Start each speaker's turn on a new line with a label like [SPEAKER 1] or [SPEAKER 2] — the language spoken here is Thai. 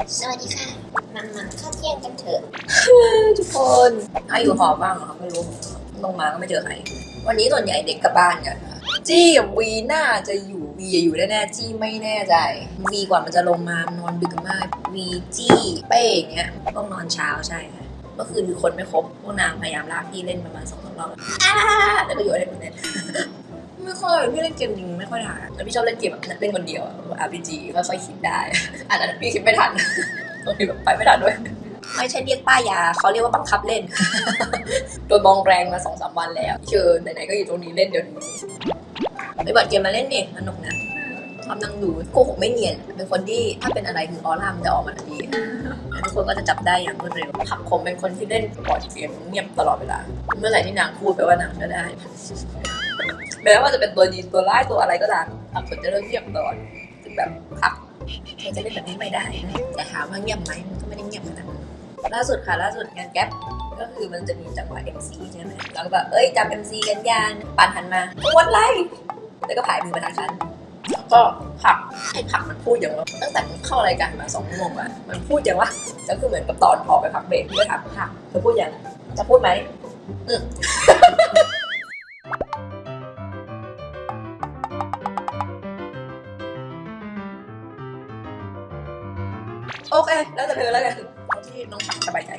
[SPEAKER 1] สวัสดีค่ะมันมันข้าวเที่ยงกันเถอะ
[SPEAKER 2] ทุกคนถ้าอยู่หอบ้างเหรอไม่รู้ลงมาก็ไม่เจอใคร วันนี้ส่วนใหญ่เด็กกลับบ้านกันค่ะจี้กับวีน่าจะอยู่วีอย่าอยู่แน่ๆจี้ไม่แน่ใจวีกว่ามันจะลงมานอนดึกมากวีจี้เป้อย่างเงี้ยต้องนอนเช้าใช่ค่ะเมื่อคืนคือคนไม่ครบพวกนางพยายามลากพี่เล่นประมาณสองสามรอบแล้วก็อยู่อะไรแบบนี้ อยพี่เล่นเกมยิงไม่ค่อยถ่ายแต่พี่ชอบเล่นเกมแบบเล่นคนเดียวอะ RPG ค่อยๆคิดได้อันนั้นพี่คิดไม่ทันบางทีแบบไปไม่ทันด้วยไม่ใช่เรียกป้ายาเขาเรียกว่าบังคับเล่น โดนมองแรงมาสองสามวันแล้วเชิญไหนๆก็อยู่ตรงนี้เล่นเดี๋ยวนี้ไปเปิดเกมมาเล่นเองสนุกนะ อบนั่งดูโกหกไม่เนียน เป็นคนที่ถ้าเป็นอะไรคือออร่ามันจะออกมาทันทีทุกคนก็จะจับได้อย่างรวดเร็วผักผมเป็นคนที่เล่นบอร์ดเกมเงียบตลอดเวลา เมื่อไหร่ที่นางพูดไปว่านางจะได้แม้ว่าจะเป็นตัวดีตัวร้ายตัวอะไรก็ตามผักผมจะเริ่มเงียบตลอดซึ่งแบบผักเธอจะเล่นแบบนี้ไม่ได้นะแต่ถามว่าเงียบไหมมันก็ไม่ได้เงียบขนาดนั้นล่าสุดค่ะล่าสุดงานแก๊ปก็คือมันจะมีจังหวะ MC ใช่ไหมแล้วก็แบบเอ้ยจำ MC กันยานปั่นหันมาวันไรแล้วก็ผายมือมาทางฉัน ก็ผักให้ผักมันพูดอย่างว่าตั้งแต่มันเข้ารายการมาสองชั่วโมงอะมันพูดอย่างว่าก็คือเหมือนกับตอนออกไปพักเบรกพี่ก็ถามผักเธอพูดอยังจะพูดไหมอืมโอเค แล้วแต่เธอแล้วกันที่น้องผักสบายใจ